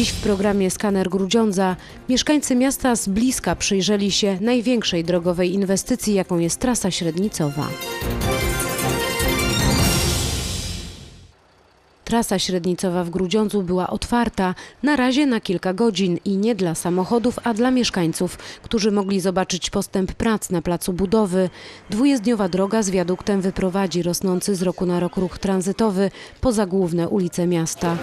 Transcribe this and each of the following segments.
Dziś w programie Skaner Grudziądza mieszkańcy miasta z bliska przyjrzeli się największej drogowej inwestycji, jaką jest trasa średnicowa. Trasa średnicowa w Grudziądzu była otwarta na razie na kilka godzin i nie dla samochodów, a dla mieszkańców, którzy mogli zobaczyć postęp prac na placu budowy. Dwujezdniowa droga z wiaduktem wyprowadzi rosnący z roku na rok ruch tranzytowy poza główne ulice miasta.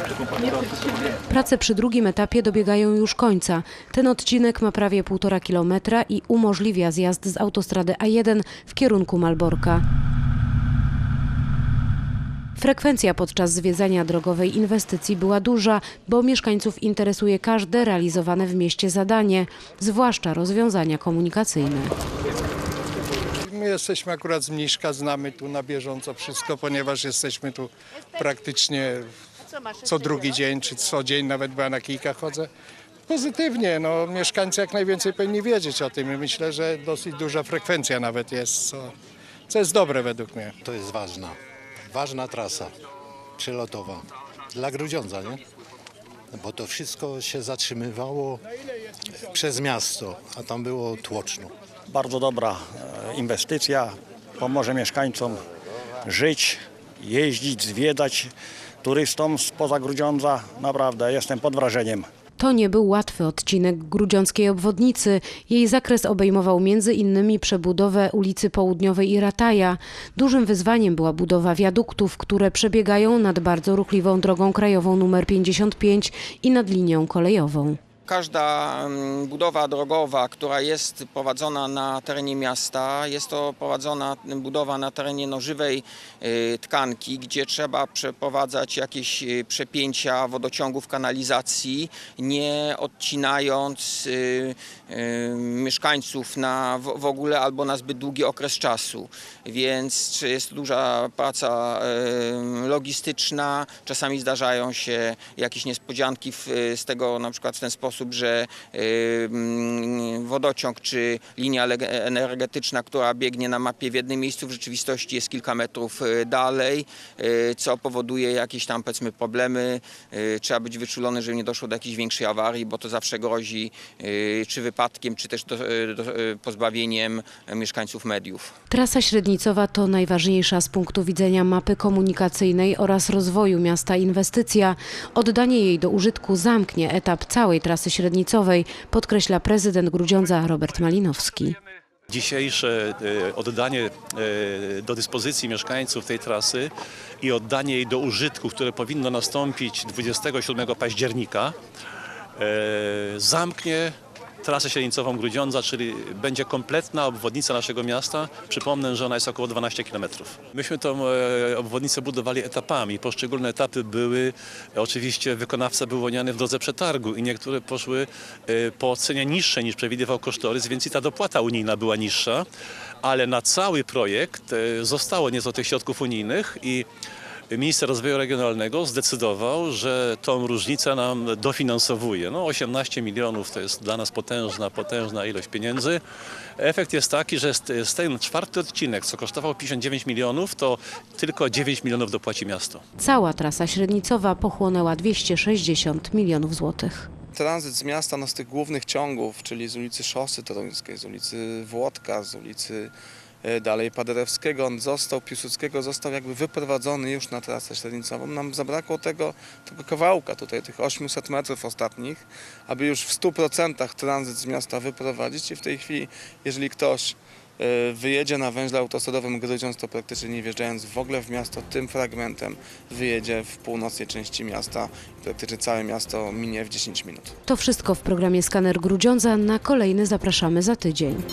Prace przy drugim etapie dobiegają już końca. Ten odcinek ma prawie półtora kilometra i umożliwia zjazd z autostrady A1 w kierunku Malborka. Frekwencja podczas zwiedzania drogowej inwestycji była duża, bo mieszkańców interesuje każde realizowane w mieście zadanie, zwłaszcza rozwiązania komunikacyjne. My jesteśmy akurat z Mniszka, znamy tu na bieżąco wszystko, ponieważ jesteśmy tu praktycznie co drugi dzień, czy co dzień, nawet była na kilka chodzę. Pozytywnie, no mieszkańcy jak najwięcej powinni wiedzieć o tym i myślę, że dosyć duża frekwencja nawet jest, co, co jest dobre według mnie. To jest ważna, ważna trasa przelotowa dla Grudziądza, nie? Bo to wszystko się zatrzymywało przez miasto, a tam było tłoczno. bardzo dobra e, inwestycja. Pomoże mieszkańcom żyć, jeździć, zwiedzać turystom spoza Grudziądza. Naprawdę jestem pod wrażeniem. To nie był łatwy odcinek grudziąckiej obwodnicy. Jej zakres obejmował między innymi przebudowę ulicy Południowej i Rataja. Dużym wyzwaniem była budowa wiaduktów, które przebiegają nad bardzo ruchliwą drogą krajową nr 55 i nad linią kolejową. Każda budowa drogowa, która jest prowadzona na terenie miasta, jest to prowadzona budowa na terenie no, żywej y, tkanki, gdzie trzeba przeprowadzać jakieś y, przepięcia wodociągów, kanalizacji, nie odcinając y, mieszkańców na w, ogóle albo na zbyt długi okres czasu. Więc jest duża praca logistyczna, czasami zdarzają się jakieś niespodzianki z tego na przykład w ten sposób, że y, mm, wodociąg czy linia energetyczna, która biegnie na mapie w jednym miejscu, w rzeczywistości jest kilka metrów y, dalej, y, co powoduje jakieś tam powiedzmy problemy. Trzeba być wyczulony, żeby nie doszło do jakiejś większej awarii, bo to zawsze grozi czy wypadkiem, czy też do, do, pozbawieniem mieszkańców mediów. Trasa średnicowa to najważniejsza z punktu widzenia mapy komunikacyjnej oraz rozwoju miasta inwestycja. Oddanie jej do użytku zamknie etap całej trasy średnicowej, podkreśla prezydent Grudziądza Robert Malinowski. Dzisiejsze e, oddanie e, do dyspozycji mieszkańców tej trasy i oddanie jej do użytku, które powinno nastąpić 27 października, e, zamknie trasę średnicową Grudziądza, czyli będzie kompletna obwodnica naszego miasta. Przypomnę, że ona jest około 12 km. Myśmy tą e, obwodnicę budowali etapami. Poszczególne etapy były, oczywiście wykonawca był wyłoniony w drodze przetargu i niektóre poszły e, po cenie niższej niż przewidywał kosztorys, więc i ta dopłata unijna była niższa, ale na cały projekt e, zostało nieco tych środków unijnych i Minister Rozwoju Regionalnego zdecydował, że tą różnicę nam dofinansowuje. No 18 milionów to jest dla nas potężna, potężna ilość pieniędzy. Efekt jest taki, że z, ten czwarty odcinek, co kosztował 59 milionów, to tylko 9 milionów dopłaci miasto. Cała trasa średnicowa pochłonęła 260 milionów złotych. tranzyt z miasta, no z tych głównych ciągów, czyli z ulicy Szosy Toruńskiej, z ulicy Włodka, z ulicy dalej Paderewskiego, on został, Piłsudskiego został jakby wyprowadzony już na trasę średnicową. Nam zabrakło tego, tego kawałka tutaj, tych 800 metrów ostatnich, aby już w 100% tranzyt z miasta wyprowadzić i w tej chwili, jeżeli ktoś e, wyjedzie na węźle autostradowym Grudziądz, to praktycznie nie wjeżdżając w ogóle w miasto, tym fragmentem wyjedzie w północnej części miasta praktycznie całe miasto minie w 10 minut. To wszystko w programie Skaner Grudziądza. Na kolejny zapraszamy za tydzień.